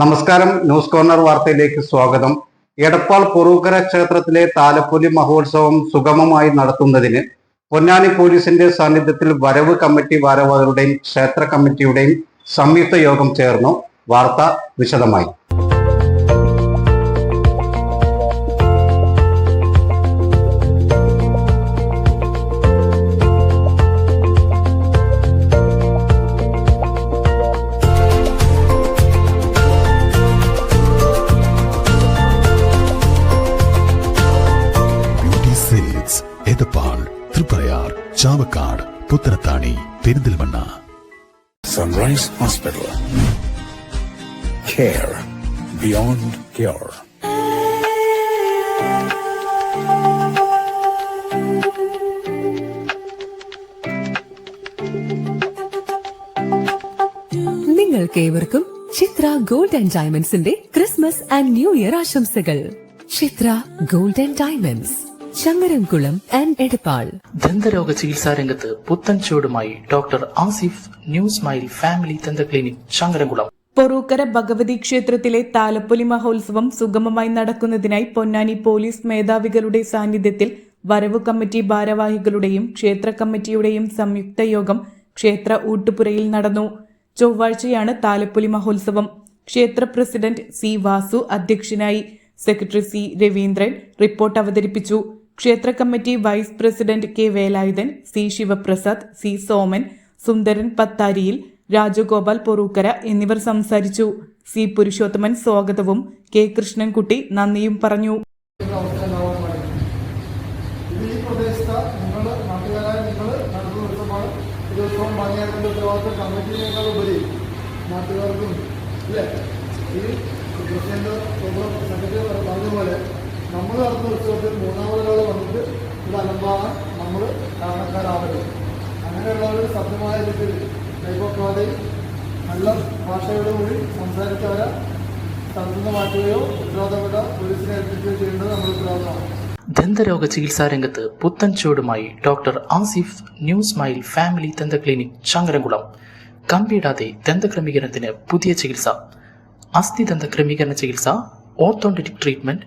നമസ്കാരം news corner വാർത്തയിലേക്ക് സ്വാഗതം. എടപ്പാൾ പൊറൂക്കര ക്ഷേത്രത്തിലെ താലപ്പൊലി മഹോത്സവം സുഗമമായി നടത്തുന്നതിന് പൊന്നാനി പോലീസിന്റെ സാന്നിധ്യത്തിൽ വരവ് കമ്മിറ്റി ഭാരവാഹികളുടെയും ക്ഷേത്ര കമ്മിറ്റിയുടെയും സംയുക്ത യോഗം ചേർന്നു. വാർത്ത വിശദമായി. Edappal Triprayar Chavakkad Puthanathani Perinthalmanna Sunrise Hospital. Care beyond cure. നിങ്ങൾക്കേവർക്കും ചിത്ര ഗോൾഡ് ആൻഡ് ഡയമണ്ട്സിന്റെ ക്രിസ്മസ് ആൻഡ് ന്യൂ ഇയർ ആശംസകൾ Chitra gold and diamonds Changaramkulam and Edappal. ദന്തരോഗ ചികിത്സാ രംഗത്ത് പുത്തൻ ചുവടുമായി doctor Asif new smile family ദന്ത ക്ലിനിക് ശങ്കരൻകുളം. പൊറൂക്കര ഭഗവതി ക്ഷേത്രത്തിലെ താലപ്പൊലി മഹോത്സവം സുഗമമായി നടക്കുന്നതിനായി പൊന്നാനി പോലീസ് മേധാവികളുടെ സാന്നിധ്യത്തിൽ വരവ് കമ്മിറ്റി ഭാരവാഹികളുടെയും ക്ഷേത്ര കമ്മിറ്റിയുടെയും സംയുക്ത യോഗം ക്ഷേത്ര ഊട്ടുപുരയിൽ നടന്നു. ചൊവ്വാഴ്ചയാണ് താലപ്പൊലി മഹോത്സവം. ക്ഷേത്ര പ്രസിഡന്റ് സി വാസു അധ്യക്ഷനായി. സെക്രട്ടറി സി രവീന്ദ്രൻ റിപ്പോർട്ട് അവതരിപ്പിച്ചു. ക്ഷേത്ര committee vice president K Velayudhan C Sivaprasad C Soman Sundaran പത്താരിയിൽ Rajagopal Porookkara എന്നിവർ സംസാരിച്ചു. സി പുരുഷോത്തമൻ സ്വാഗതവും കെ കൃഷ്ണൻകുട്ടി നന്ദിയും പറഞ്ഞു. നാട്ടുകാർക്കും ഇല്ലേ ഈ പ്രസിഡന്റ് പറഞ്ഞതുപോലെ നമ്മൾ നടത്തുന്ന ഉത്സവത്തിൽ മൂന്നാമതൊരാൾ വന്നിട്ട് ഇത് അലമ്പാകാൻ നമ്മൾ കാരണക്കാരാവരുത്. അങ്ങനെയുള്ളവർ സഭ്യമായ രീതിയിൽ കൈപ്പൊക്കാതെ നല്ല ഭാഷയോടുകൂടി സംസാരിച്ചവരെ സ്ഥലത്തുനിന്ന് മാറ്റുകയോ ഉത്തരവാദപ്പെട്ട പോലീസിനെ ഏൽപ്പിക്കുകയോ ചെയ്യേണ്ടത് നമ്മുടെ ഉത്തരവാദിത്തമാണ്. ദന്തരോഗ ചികിത്സാ രംഗത്ത് പുത്തൻ ചുവടുമായി doctor Asif new smile family ദന്ത ക്ലിനിക് ചങ്ങരംകുളം. കമ്പിയിടാതെ ദന്തക്രമീകരണത്തിന് പുതിയ ചികിത്സ. അസ്ഥി ദന്ത ക്രമീകരണ ചികിത്സ ഓർത്തോണ്ടിക് ട്രീറ്റ്മെന്റ്